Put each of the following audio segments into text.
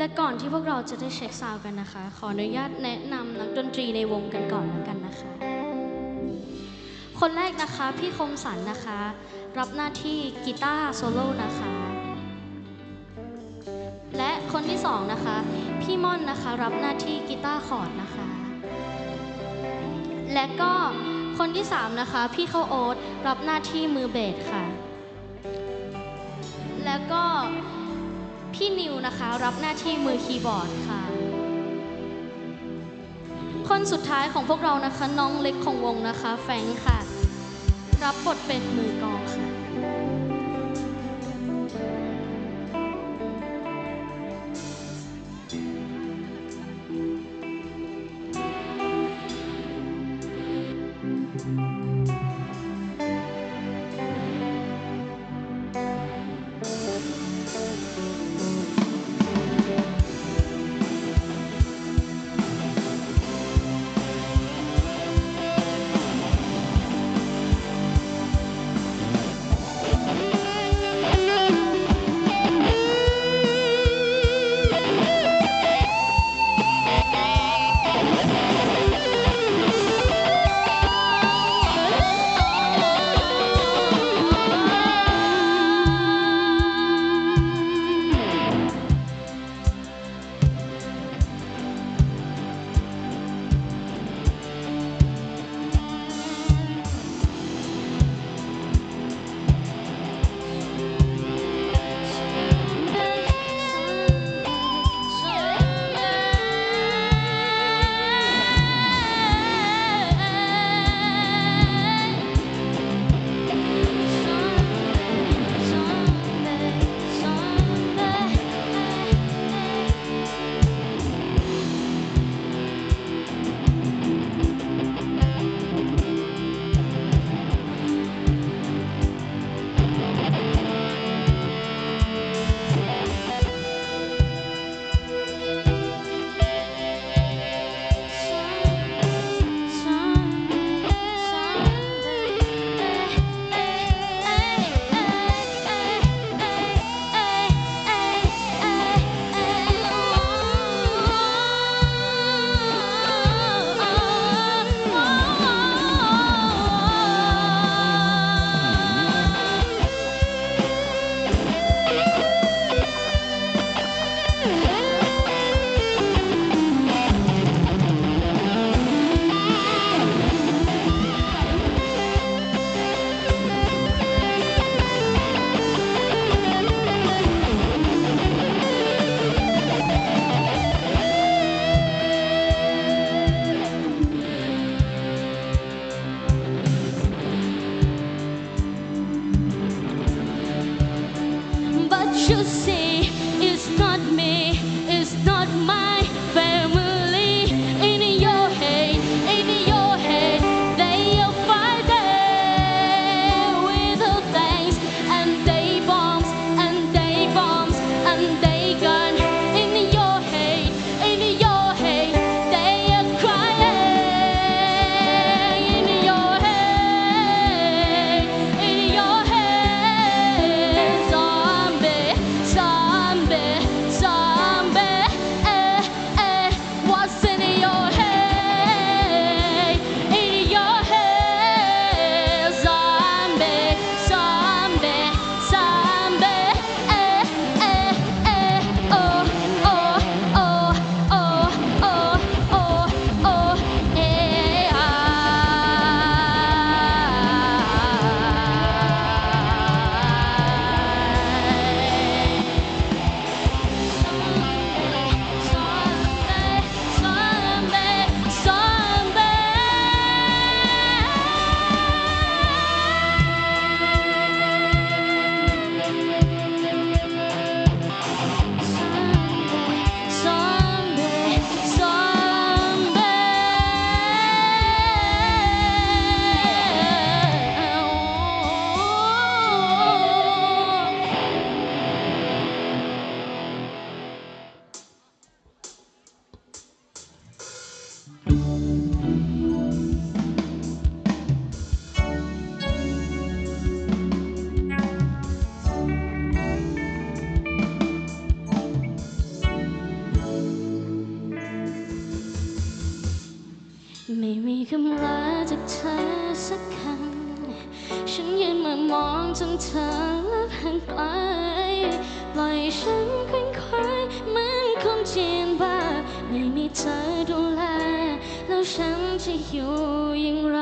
และก่อนที่พวกเราจะได้เช็คซาวกันนะคะ ขออนุญาตแนะนำนักดนตรีในวงกันก่อนแล้วกันนะคะ คนแรกนะคะพี่คมสันนะคะ รับหน้าที่กีตาร์โซโล่นะคะ และคนที่สองนะคะ พี่ม่อนนะคะรับหน้าที่กีตาร์คอร์ดนะคะ และก็คนที่สามนะคะ พี่เข้าโอ๊ตรับหน้าที่มือเบสค่ะ แล้วก็ พี่นิวนะคะ รับหน้าที่มือคีย์บอร์ดค่ะ คนสุดท้ายของพวกเรานะคะ น้องเล็กของวงนะคะ แฟงค่ะ รับบทเป็นมือกลองค่ะ เธอห่างไกลปล่อยฉันเคว้งคว้เหมือนคนเจียนบ้าไม่มีเธอดูแล แล้วฉันจะอยู่อย่างไร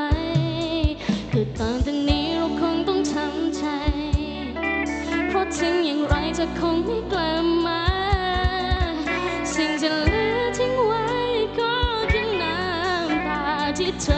คือตอนนี้เราคงต้องทำใจ เพราะถึงอย่างไรจะคงไม่กลับมา สิ่งจะเหลือทิ้งไว้ก็คือน้ำตาที่เธอ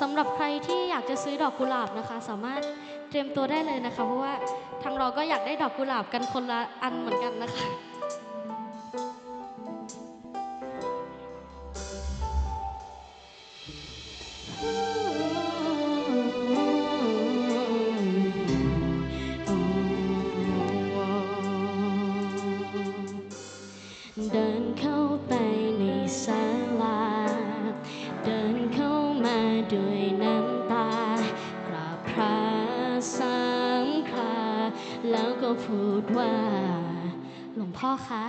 สำหรับใครที่อยากจะซื้อดอกกุหลาบนะคะ สามารถเตรียมตัวได้เลยนะคะ เพราะว่าทางเราก็อยากได้ดอกกุหลาบกันคนละอันเหมือนกันนะคะ คะ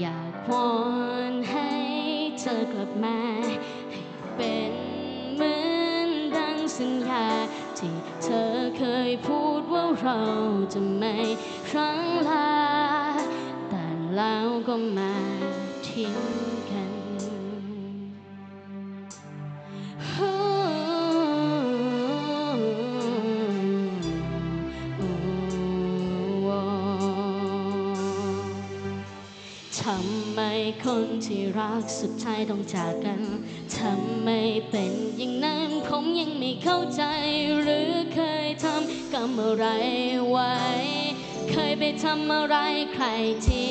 อยากวอนให้เธอกลับมา ให้เป็นเหมือนดังสัญญา ที่เธอเคยพูดว่าเราจะไม่ครั้งลา แต่แล้วก็มาทิ้งกัน ที่รักสุดท้ายต้องจากกันทำไม่เป็นอย่างนั้นผมยังไม่เข้าใจหรือเคยทำกรรมอะไรไว้ เคยไปทำอะไรใครที่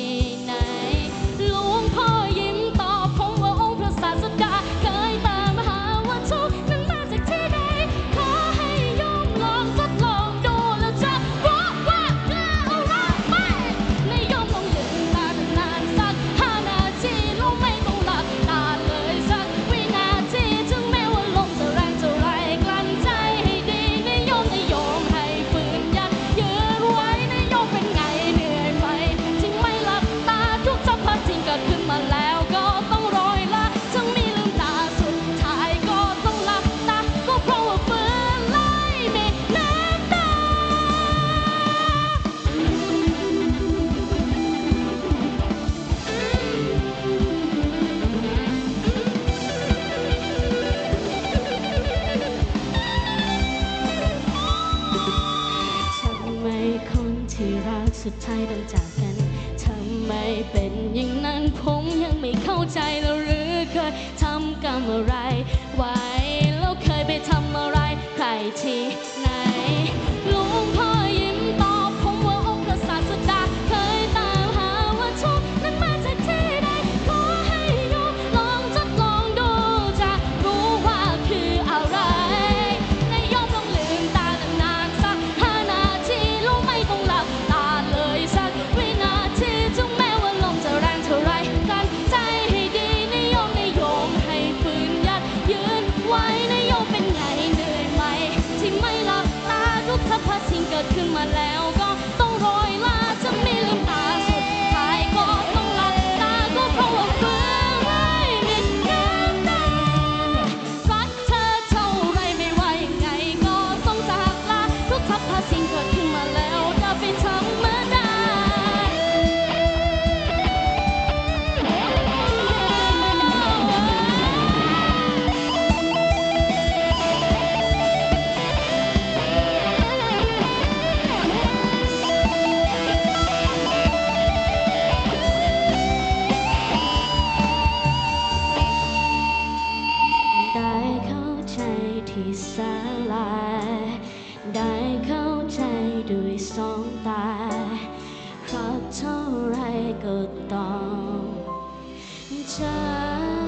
ใจด้วยสองตาครับเท่าไรก็ต้องเจอ